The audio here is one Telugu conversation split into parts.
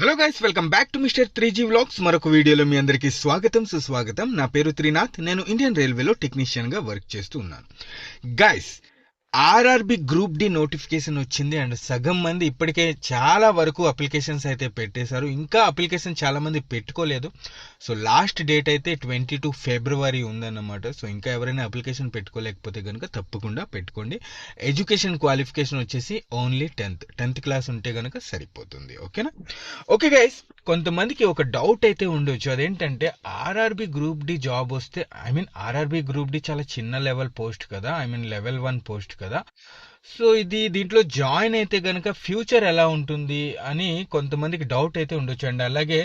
Hello guys welcome back to mister three G vlogs మరొక వీడియోలో మీ అందరికీ స్వాగతం సుస్వాగతం. నా పేరు త్రినాథ్. నేను ఇండియన్ రైల్వేలో టెక్నీషియన్గా వర్క్ చేస్తూ ఉన్నాను. Guys RRB group D notification వచ్చింది అండ్ సగం మంది ఇప్పటికే చాలా వరకు అప్లికేషన్స్ అయితే పెట్టేశారు. ఇంకా అప్లికేషన్ చాలా మంది పెట్టుకోలేదు. సో లాస్ట్ డేట్ అయితే ట్వంటీ టూ ఫిబ్రవరి ఉందన్నమాట. సో ఇంకా ఎవరైనా అప్లికేషన్ పెట్టుకోలేకపోతే కనుక తప్పకుండా పెట్టుకోండి. ఎడ్యుకేషన్ క్వాలిఫికేషన్ వచ్చేసి ఓన్లీ టెన్త్ టెన్త్ క్లాస్ ఉంటే కనుక సరిపోతుంది. ఓకేనా? ఓకే గైస్ కొంతమందికి ఒక డౌట్ అయితే ఉండొచ్చు. అదేంటంటే ఆర్ఆర్బి గ్రూప్ డి జాబ్ వస్తే I mean RRB group D చాలా చిన్న లెవెల్ పోస్ట్ కదా. I mean level one post కదా. సో ఇది దీంట్లో జాయిన్ అయితే కనుక ఫ్యూచర్ ఎలా ఉంటుంది అని కొంతమందికి డౌట్ అయితే ఉండొచ్చు అండి. అలాగే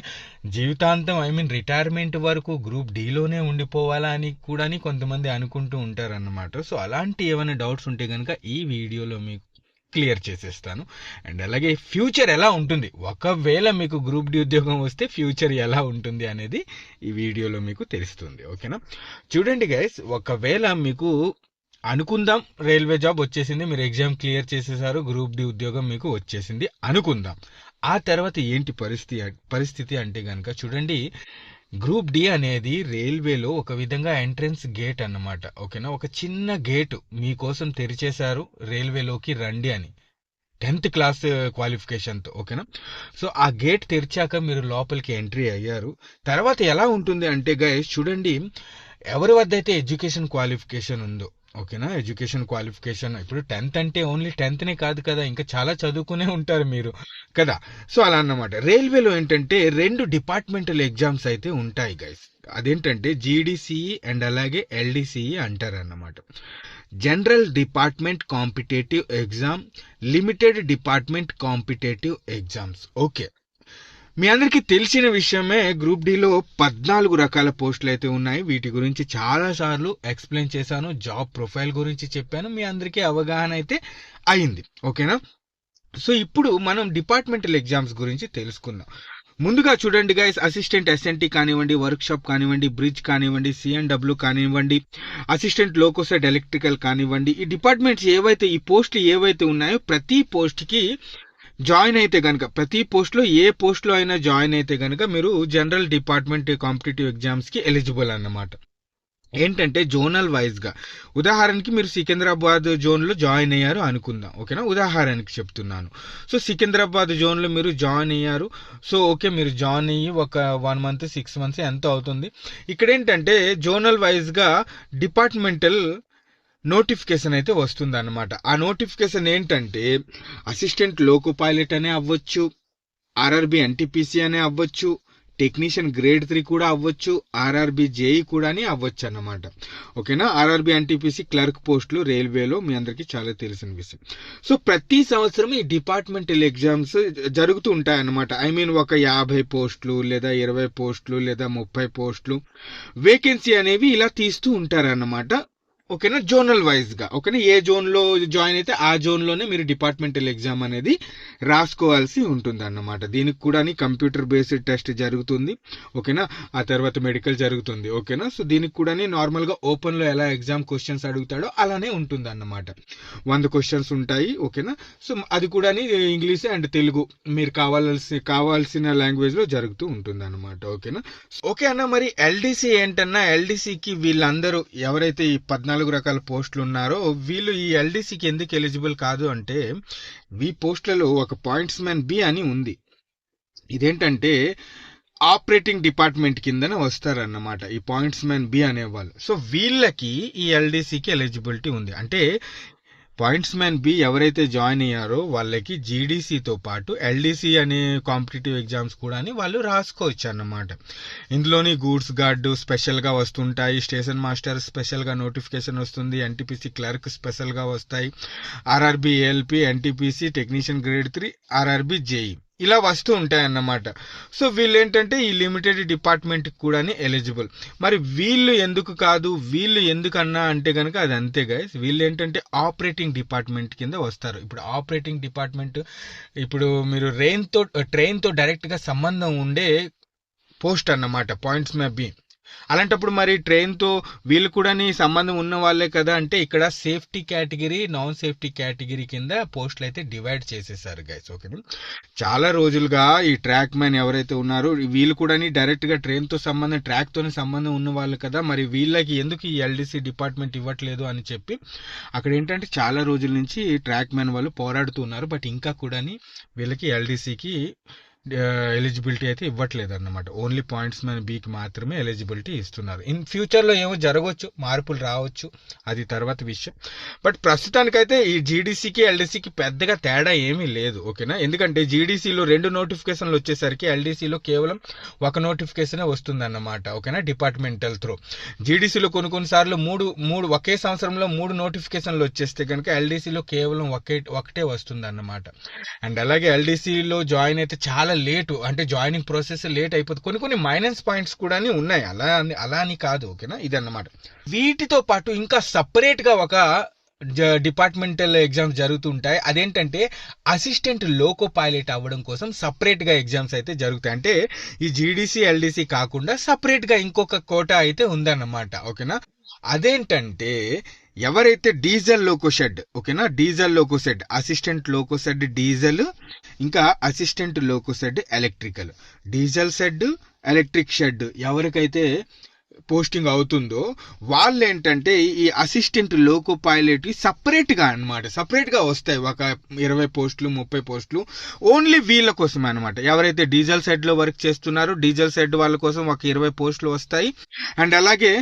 జీవితాంతం ఐ మీన్ రిటైర్మెంట్ వరకు గ్రూప్ డీలోనే ఉండిపోవాలా అని కూడా కొంతమంది అనుకుంటూ ఉంటారన్నమాట. సో అలాంటి ఏమైనా డౌట్స్ ఉంటే కనుక ఈ వీడియోలో మీకు క్లియర్ చేసేస్తాను. అండ్ అలాగే ఫ్యూచర్ ఎలా ఉంటుంది? ఒకవేళ మీకు గ్రూప్ డి ఉద్యోగం వస్తే ఫ్యూచర్ ఎలా ఉంటుంది అనేది ఈ వీడియోలో మీకు తెలుస్తుంది. ఓకేనా? చూడండి గైస్ ఒకవేళ మీకు అనుకుందాం రైల్వే జాబ్ వచ్చేసింది మీరు ఎగ్జామ్ క్లియర్ చేసేసారు గ్రూప్ డి ఉద్యోగం మీకు వచ్చేసింది అనుకుందాం. ఆ తర్వాత ఏంటి పరిస్థితి పరిస్థితి అంటే కనుక చూడండి గ్రూప్ డి అనేది రైల్వేలో ఒక విధంగా ఎంట్రన్స్ గేట్ అన్నమాట ఓకేనా? ఒక చిన్న గేటు మీకోసం తెరిచేశారు రైల్వేలోకి రండి అని. టెన్త్ క్లాస్ క్వాలిఫికేషన్తో ఓకేనా? సో ఆ గేట్ తెరిచాక మీరు లోపలికి ఎంట్రీ అయ్యారు. తర్వాత ఎలా ఉంటుంది అంటే గైస్ చూడండి ఎవరి వద్ద అయితే ఎడ్యుకేషన్ క్వాలిఫికేషన్ ఉందో ఓకేనా? ఎడ్యుకేషన్ క్వాలిఫికేషన్ ఇప్పుడు టెన్త్ అంటే ఓన్లీ టెన్త్నే కాదు కదా ఇంకా చాలా చదువుకునే ఉంటారు మీరు కదా. సో అలా అన్నమాట. రైల్వేలో ఏంటంటే రెండు డిపార్ట్మెంటల్ ఎగ్జామ్స్ అయితే ఉంటాయి గైస్ అదేంటంటే జీడీసీఈ అండ్ అలాగే ఎల్డిసిఈ అంటారు అన్నమాట general department competitive exam limited department competitive exams okay మీ అందరికీ తెలిసిన విషయమే గ్రూప్ డిలో పద్నాలుగు రకాల పోస్టులు అయితే ఉన్నాయి. వీటి గురించి చాలా సార్లు ఎక్స్ప్లెయిన్ చేశాను జాబ్ ప్రొఫైల్ గురించి చెప్పాను. మీ అందరికీ అవగాహన అయితే అయింది. ఓకేనా? సో ఇప్పుడు మనం డిపార్ట్మెంటల్ ఎగ్జామ్స్ గురించి తెలుసుకుందాం. ముందుగా చూడండి guys assistant S N T కానివ్వండి వర్క్షాప్ కానివ్వండి బ్రిడ్జ్ కానివ్వండి సిఎన్డబ్ల్యూ కానివ్వండి అసిస్టెంట్ లోకోసైడ్ ఎలక్ట్రికల్ కానివ్వండి ఈ డిపార్ట్మెంట్స్ ఏవైతే ఈ పోస్టులు ఏవైతే ఉన్నాయో ప్రతి పోస్ట్కి జాయిన్ అయితే కనుక ప్రతి పోస్ట్లో ఏ పోస్ట్లో అయినా జాయిన్ అయితే కనుక మీరు జనరల్ డిపార్ట్మెంట్ కాంపిటేటివ్ ఎగ్జామ్స్కి ఎలిజిబుల్ అన్నమాట. ఏంటంటే జోనల్ వైజ్గా. ఉదాహరణకి మీరు సికింద్రాబాద్ జోన్లో జాయిన్ అయ్యారు అనుకుందాం ఓకేనా? ఉదాహరణకి చెప్తున్నాను. సో సికింద్రాబాద్ జోన్లో మీరు జాయిన్ అయ్యారు. సో ఓకే మీరు జాయిన్ అయ్యి ఒక వన్ మంత్ సిక్స్ మంత్స్ ఎంత అవుతుంది. ఇక్కడ ఏంటంటే జోనల్ వైజ్గా డిపార్ట్మెంటల్ నోటిఫికేషన్ అయితే వస్తుందన్నమాట. ఆ నోటిఫికేషన్ ఏంటంటే అసిస్టెంట్ లోకో పైలట్ అనే అవ్వచ్చు ఆర్ఆర్బి ఎన్టీపీసీ అనే అవ్వచ్చు టెక్నీషియన్ గ్రేడ్ త్రీ కూడా అవ్వచ్చు ఆర్ఆర్బి జేఈ కూడా అవ్వచ్చు అన్నమాట ఓకేనా? ఆర్ఆర్బి ఎన్టీపీసీ క్లర్క్ పోస్టులు రైల్వేలో మీ అందరికీ చాలా తెలిసిన విషయం. సో ప్రతి సంవత్సరం ఈ డిపార్ట్మెంటల్ ఎగ్జామ్స్ జరుగుతూ ఉంటాయన్నమాట. ఐ మీన్ ఒక యాభై పోస్టులు లేదా ఇరవై పోస్టులు లేదా ముప్పై పోస్టులు వేకెన్సీ అనేవి ఇలా తీస్తూ ఉంటారన్నమాట. ఓకేనా? జోనల్ వైజ్గా ఓకేనా? ఏ జోన్లో జాయిన్ అయితే ఆ జోన్లోనే మీరు డిపార్ట్మెంటల్ ఎగ్జామ్ అనేది రాసుకోవాల్సి ఉంటుంది అన్నమాట దీనికి కూడా కంప్యూటర్ బేస్డ్ టెస్ట్ జరుగుతుంది. ఓకేనా? ఆ తర్వాత మెడికల్ జరుగుతుంది. ఓకేనా? సో దీనికి కూడా నార్మల్గా ఓపెన్లో ఎలా ఎగ్జామ్ క్వశ్చన్స్ అడుగుతాడో అలానే ఉంటుంది అన్నమాట వంద క్వశ్చన్స్ ఉంటాయి. ఓకేనా? సో అది కూడా ఇంగ్లీష్ అండ్ తెలుగు మీరు కావాల్సి కావాల్సిన లాంగ్వేజ్లో జరుగుతూ ఉంటుంది అన్నమాట ఓకేనా ఓకే అన్న మరి ఎల్డీసీ ఏంటన్నా? ఎల్డీసీకి వీళ్ళందరూ ఎవరైతే ఈ పద్నాలుగు రకాల పోస్టులు ఉన్నారో వీళ్ళు ఈ ఎల్డీసీకి ఎందుకు ఎలిజిబుల్ కాదు అంటే ఈ పోస్టులలో ఒక పాయింట్స్ మ్యాన్ బి అని ఉంది. ఇదేంటంటే ఆపరేటింగ్ డిపార్ట్మెంట్ కిందనే వస్తారన్నమాట ఈ పాయింట్స్ మ్యాన్ బి అనేవాళ్ళు సో వీళ్ళకి ఈ ఎల్డీసీకి ఎలిజిబిలిటీ ఉంది. అంటే పాయింట్స్ మ్యాన్ బి ఎవరైతే జాయిన్ అయ్యారో వాళ్ళకి జీడీసీతో పాటు ఎల్డీసీ అనే కాంపిటేటివ్ ఎగ్జామ్స్ కూడా వాళ్ళు రాసుకోవచ్చు అన్నమాట. ఇందులోని గూడ్స్ గార్డు స్పెషల్గా వస్తుంటాయి స్టేషన్ మాస్టర్ స్పెషల్గా నోటిఫికేషన్ వస్తుంది ఎన్టీపీసీ క్లర్క్ స్పెషల్గా వస్తాయి RRB ALP NTPC technician grade three RRB JE ఇలా వస్తూ ఉంటాయి అన్నమాట సో వీళ్ళు ఏంటంటే ఈ లిమిటెడ్ డిపార్ట్మెంట్ కూడా ఎలిజిబుల్. మరి వీళ్ళు ఎందుకు కాదు వీళ్ళు ఎందుకన్నా అంటే కనుక అది అంతే గైస్ వీళ్ళు ఏంటంటే ఆపరేటింగ్ డిపార్ట్మెంట్ కింద వస్తారు. ఇప్పుడు ఆపరేటింగ్ డిపార్ట్మెంట్ ఇప్పుడు మీరు రెయిన్తో ట్రైన్తో డైరెక్ట్గా సంబంధం ఉండే పోస్ట్ అన్నమాట పాయింట్స్ మే బీ. అలాంటప్పుడు మరి ట్రైన్తో వీళ్ళు కూడా సంబంధం ఉన్న వాళ్ళే కదా అంటే ఇక్కడ safety category non safety category కింద పోస్టులు అయితే డివైడ్ చేసేసారు గైస్ ఓకే చాలా రోజులుగా ఈ ట్రాక్ మ్యాన్ ఎవరైతే ఉన్నారో వీళ్ళు కూడా డైరెక్ట్గా ట్రైన్తో సంబంధం ట్రాక్తో సంబంధం ఉన్న వాళ్ళు కదా మరి వీళ్ళకి ఎందుకు ఈ ఎల్డీసీ డిపార్ట్మెంట్ ఇవ్వట్లేదు అని చెప్పి అక్కడ ఏంటంటే చాలా రోజుల నుంచి ట్రాక్ మ్యాన్ వాళ్ళు పోరాడుతున్నారు బట్ ఇంకా కూడా వీళ్ళకి ఎల్డీసీకి ఎలిజిబిలిటీ అయితే ఇవ్వట్లేదు అన్నమాట ఓన్లీ పాయింట్స్ మ్యాన్ బీకి మాత్రమే ఎలిజిబిలిటీ ఇస్తున్నారు. ఇన్ ఫ్యూచర్లో ఏమో జరగవచ్చు మార్పులు రావచ్చు అది తర్వాత విషయం. బట్ ప్రస్తుతానికైతే ఈ జీడీసీకి ఎల్డీసీకి పెద్దగా తేడా ఏమీ లేదు ఓకేనా? ఎందుకంటే జీడీసీలో రెండు నోటిఫికేషన్లు వచ్చేసరికి ఎల్డీసీలో కేవలం ఒక నోటిఫికేషనే వస్తుంది అన్నమాట ఓకేనా? డిపార్ట్మెంటల్ త్రూ జీడీసీలో కొన్ని కొన్నిసార్లు మూడు మూడు ఒకే సంవత్సరంలో మూడు నోటిఫికేషన్లు వచ్చేస్తే కనుక ఎల్డీసీలో కేవలం ఒకే ఒకటే వస్తుంది అన్నమాట అండ్ అలాగే ఎల్డీసీలో జాయిన్ అయితే చాలా లేటు అంటే జాయినింగ్ ప్రాసెస్ లేట్ అయిపోతుంది కొన్ని కొన్ని మైనస్ పాయింట్స్ కూడా ఉన్నాయి. అలా అని అలా అని కాదు ఓకేనా? ఇదన్నమాట. వీటితో పాటు ఇంకా సపరేట్గా ఒక డిపార్ట్మెంటల్ ఎగ్జామ్స్ జరుగుతుంటాయి. అదేంటంటే అసిస్టెంట్ లోకో పైలట్ అవ్వడం కోసం సపరేట్గా ఎగ్జామ్స్ అయితే జరుగుతాయి. అంటే ఈ జీడీసీ ఎల్డీసీ కాకుండా సపరేట్గా ఇంకొక కోట అయితే ఉందన్నమాట ఓకేనా? అదేంటంటే ఎవరైతే డీజల్ లోకో షెడ్ ఓకేనా? Diesel loco shed assistant loco shed diesel ఇంకా assistant loco shed electrical. Diesel shed electric shed ఎవరికైతే పోస్టింగ్ అవుతుందో వాళ్ళు ఏంటంటే ఈ అసిస్టెంట్ లోకో పైలట్ సపరేట్గా అనమాట సపరేట్గా వస్తాయి. ఒక ఇరవై పోస్టులు ముప్పై పోస్టులు. ఓన్లీ వీళ్ళ కోసం అనమాట ఎవరైతే డీజిల్ సైడ్లో వర్క్ చేస్తున్నారో డీజిల్ సైడ్ వాళ్ళ కోసం ఒక ఇరవై పోస్టులు వస్తాయి. అండ్ అలాగే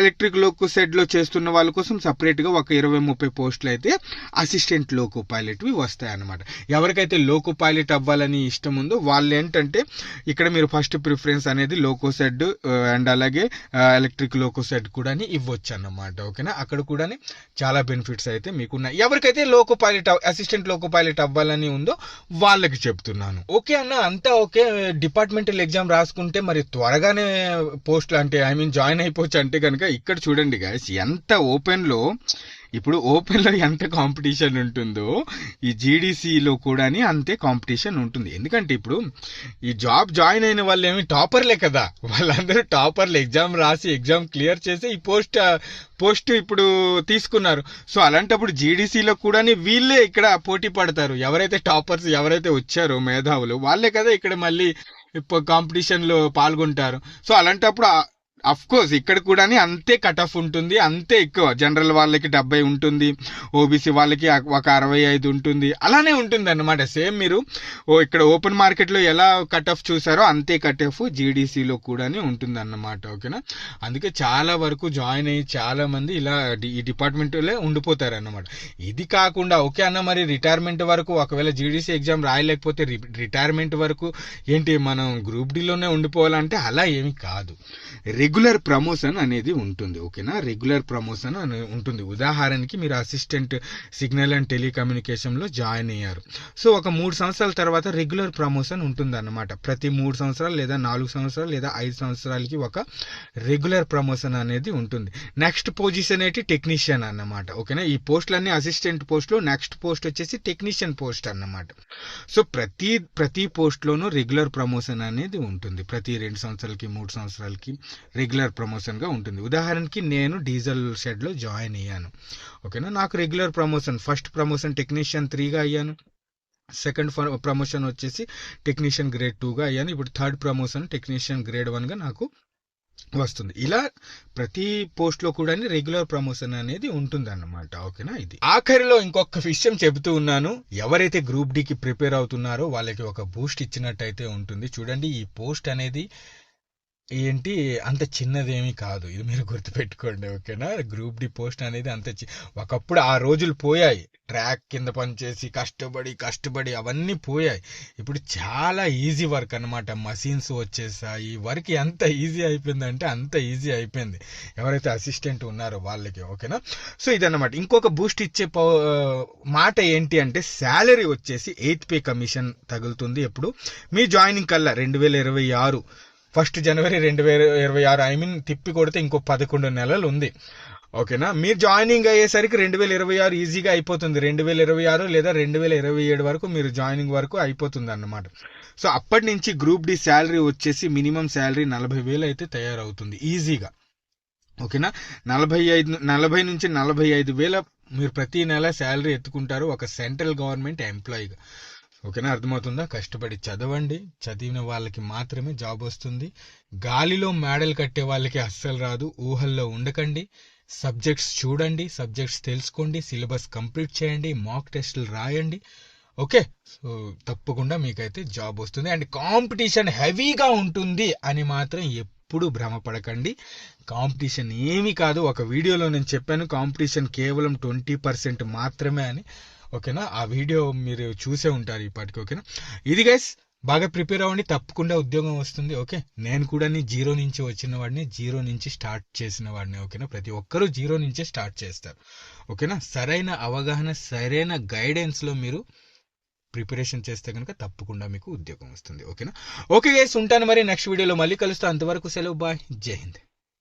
ఎలక్ట్రిక్ లోకో సైడ్లో చేస్తున్న వాళ్ళ కోసం సపరేట్గా ఒక ఇరవై ముప్పై పోస్టులు అయితే అసిస్టెంట్ లోకో పైలట్వి వస్తాయి అనమాట ఎవరికైతే లోకో పైలట్ అవ్వాలని ఇష్టం ఉందో వాళ్ళు ఏంటంటే ఇక్కడ మీరు ఫస్ట్ ప్రిఫరెన్స్ అనేది లోకో సెడ్ అండ్ అలాగే ఎలక్ట్రిక్ లోకో సెట్ కూడా ఇవ్వచ్చు అన్నమాట ఓకేనా? అక్కడ కూడా చాలా బెనిఫిట్స్ అయితే మీకు ఉన్నాయి ఎవరికైతే loco pilot assistant loco pilot అవ్వాలని ఉందో వాళ్ళకి చెప్తున్నాను. ఓకే అన్న? అంతా ఓకే. డిపార్ట్మెంటల్ ఎగ్జామ్ రాసుకుంటే మరి త్వరగానే పోస్ట్ అంటే ఐ మీన్ జాయిన్ అయిపోవచ్చు అంటే కనుక ఇక్కడ చూడండి గాయస్ ఎంత ఓపెన్లో ఇప్పుడు ఓపెన్లో ఎంత కాంపిటీషన్ ఉంటుందో ఈ జీడీసీలో కూడా అంతే కాంపిటీషన్ ఉంటుంది. ఎందుకంటే ఇప్పుడు ఈ జాబ్ జాయిన్ అయిన వాళ్ళు ఏమి టాపర్లే కదా. వాళ్ళందరూ టాపర్లు ఎగ్జామ్ రాసి ఎగ్జామ్ క్లియర్ చేసి ఈ పోస్ట్ పోస్ట్ ఇప్పుడు తీసుకున్నారు. సో అలాంటప్పుడు జీడీసీలో కూడా వీళ్ళే ఇక్కడ పోటీ పడతారు. ఎవరైతే టాపర్స్ ఎవరైతే వచ్చారో మేధావులు వాళ్ళే కదా ఇక్కడ మళ్ళీ కాంపిటీషన్లో పాల్గొంటారు. సో అలాంటప్పుడు అఫ్ కోర్స్ ఇక్కడ కూడా అంతే కట్ ఆఫ్ ఉంటుంది అంతే ఎక్కువ. జనరల్ వాళ్ళకి డెబ్బై ఉంటుంది ఓబీసీ వాళ్ళకి ఒక అరవై ఐదు ఉంటుంది. అలానే ఉంటుంది అనమాట సేమ్ మీరు ఓ ఇక్కడ ఓపెన్ మార్కెట్లో ఎలా కట్ ఆఫ్ చూసారో అంతే కట్ ఆఫ్ జీడీసీలో కూడా ఉంటుంది అన్నమాట ఓకేనా? అందుకే చాలా వరకు జాయిన్ అయ్యి చాలా మంది ఇలా ఈ డిపార్ట్మెంట్లో ఉండిపోతారు అన్నమాట ఇది కాకుండా ఓకే అన్న మరి రిటైర్మెంట్ వరకు ఒకవేళ జీడీసీ ఎగ్జామ్ రాయలేకపోతే రిటైర్మెంట్ వరకు ఏంటి మనం గ్రూప్ డీలోనే ఉండిపోవాలంటే అలా ఏమి కాదు. రెగ్యులర్ రెగ్యులర్ ప్రమోషన్ అనేది ఉంటుంది ఓకేనా? రెగ్యులర్ ప్రమోషన్ అని ఉంటుంది. ఉదాహరణకి మీరు అసిస్టెంట్ సిగ్నల్ అండ్ టెలికమ్యూనికేషన్లో జాయిన్ అయ్యారు. సో ఒక మూడు సంవత్సరాల తర్వాత రెగ్యులర్ ప్రమోషన్ ఉంటుంది అన్నమాట ప్రతి మూడు సంవత్సరాలు లేదా నాలుగు సంవత్సరాలు లేదా ఐదు సంవత్సరాలకి ఒక రెగ్యులర్ ప్రమోషన్ అనేది ఉంటుంది. నెక్స్ట్ పొజిషన్ ఏంటి? టెక్నీషియన్ అన్నమాట ఓకేనా? ఈ పోస్టులన్నీ అసిస్టెంట్ పోస్టులు నెక్స్ట్ పోస్ట్ వచ్చేసి టెక్నీషియన్ పోస్ట్ అన్నమాట. సో ప్రతి ప్రతి పోస్ట్లోనూ రెగ్యులర్ ప్రమోషన్ అనేది ఉంటుంది. ప్రతి రెండు సంవత్సరాలకి మూడు సంవత్సరాలకి. రెగ్యులర్ ప్రమోషన్గా ఉంటుంది. ఉదాహరణకి నేను డీజిల్ షెడ్లో జాయిన్ అయ్యాను. ఓకేనా? నాకు regular promotion first promotion technician త్రీగా అయ్యాను. సెకండ్ ప్రమోషన్ వచ్చేసి టెక్నీషియన్ గ్రేడ్ టూగా అయ్యాను. ఇప్పుడు థర్డ్ ప్రమోషన్ టెక్నీషియన్ గ్రేడ్ వన్గా నాకు వస్తుంది. ఇలా ప్రతి పోస్ట్లో కూడా రెగ్యులర్ ప్రమోషన్ అనేది ఉంటుంది అన్నమాట ఓకేనా? ఇది. ఆఖరిలో ఇంకొక విషయం చెబుతూ ఉన్నాను. ఎవరైతే గ్రూప్ డికి ప్రిపేర్ అవుతున్నారో వాళ్ళకి ఒక బూస్ట్ ఇచ్చినట్టయితే ఉంటుంది. చూడండి ఈ పోస్ట్ అనేది ఏంటి? అంత చిన్నదేమీ కాదు. ఇది మీరు గుర్తుపెట్టుకోండి ఓకేనా? గ్రూప్ డి పోస్ట్ అనేది అంత చి ఒకప్పుడు ఆ రోజులు పోయాయి. ట్రాక్ కింద పనిచేసి కష్టపడి కష్టపడి అవన్నీ పోయాయి. ఇప్పుడు చాలా ఈజీ వర్క్ అనమాట మషీన్స్ వచ్చేసాయి. వర్క్ ఎంత ఈజీ అయిపోయిందంటే అంత ఈజీ అయిపోయింది. ఎవరైతే అసిస్టెంట్ ఉన్నారో వాళ్ళకి ఓకేనా? సో ఇదన్నమాట. ఇంకొక బూస్ట్ ఇచ్చే మాట ఏంటి అంటే శాలరీ వచ్చేసి ఎయిత్ పే కమిషన్ తగులుతుంది ఎప్పుడు? మీ జాయినింగ్ కల్లా రెండు వేల ఇరవై ఆరు ఫస్ట్ జనవరి రెండు వేల ఇరవై ఆరు ఐ మీన్ తిప్పి కొడితే ఇంకో పదకొండు నెలలు ఉంది. ఓకేనా? మీరు జాయినింగ్ అయ్యేసరికి రెండు వేల ఇరవై ఆరు ఈజీగా అయిపోతుంది. రెండు వేల ఇరవై ఆరు లేదా రెండు వేల ఇరవై ఏడు వరకు మీరు జాయినింగ్ వరకు అయిపోతుంది అన్నమాట సో అప్పటి నుంచి గ్రూప్ డి శాలరీ వచ్చేసి మినిమం శాలరీ నలభై వేలు అయితే తయారవుతుంది. ఈజీగా. ఓకేనా? నలభై ఐదు నలభై నుంచి నలభై ఐదు వేల మీరు ప్రతి నెల శాలరీ ఎత్తుకుంటారు ఒక సెంట్రల్ గవర్నమెంట్ ఎంప్లాయీగా. ఓకేనా? అర్థమవుతుందా? కష్టపడి చదవండి. చదివిన వాళ్ళకి మాత్రమే జాబ్ వస్తుంది. గాలిలో మేడలు కట్టే వాళ్ళకి అస్సలు రాదు. ఊహల్లో ఉండకండి. సబ్జెక్ట్స్ చూడండి. సబ్జెక్ట్స్ తెలుసుకోండి. సిలబస్ కంప్లీట్ చేయండి. మాక్ టెస్టులు రాయండి. ఓకే? సో తప్పకుండా మీకైతే జాబ్ వస్తుంది. అండ్ కాంపిటీషన్ హెవీగా ఉంటుంది అని మాత్రం ఎప్పుడు భ్రమపడకండి. కాంపిటీషన్ ఏమీ కాదు. ఒక వీడియోలో నేను చెప్పాను. కాంపిటీషన్ కేవలం ట్వంటీ పర్సెంట్ మాత్రమే అని. ఓకేనా? ఆ వీడియో మీరు చూసే ఉంటారు ఇప్పటికి ఓకేనా? ఇది గైస్ బాగా ప్రిపేర్ అవ్వండి తప్పకుండా ఉద్యోగం వస్తుంది ఓకే? నేను కూడా జీరో నుంచి వచ్చిన వాడిని జీరో నుంచి స్టార్ట్ చేసిన వాడిని ఓకేనా? ప్రతి ఒక్కరూ జీరో నుంచే స్టార్ట్ చేస్తారు ఓకేనా? సరైన అవగాహన సరైన గైడెన్స్లో మీరు ప్రిపరేషన్ చేస్తే కనుక తప్పకుండా మీకు ఉద్యోగం వస్తుంది ఓకేనా? ఓకే గైస్ ఉంటాను మరి నెక్స్ట్ వీడియోలో మళ్ళీ కలుస్తా అంతవరకు సెలవు బాయ్. జై హింద్.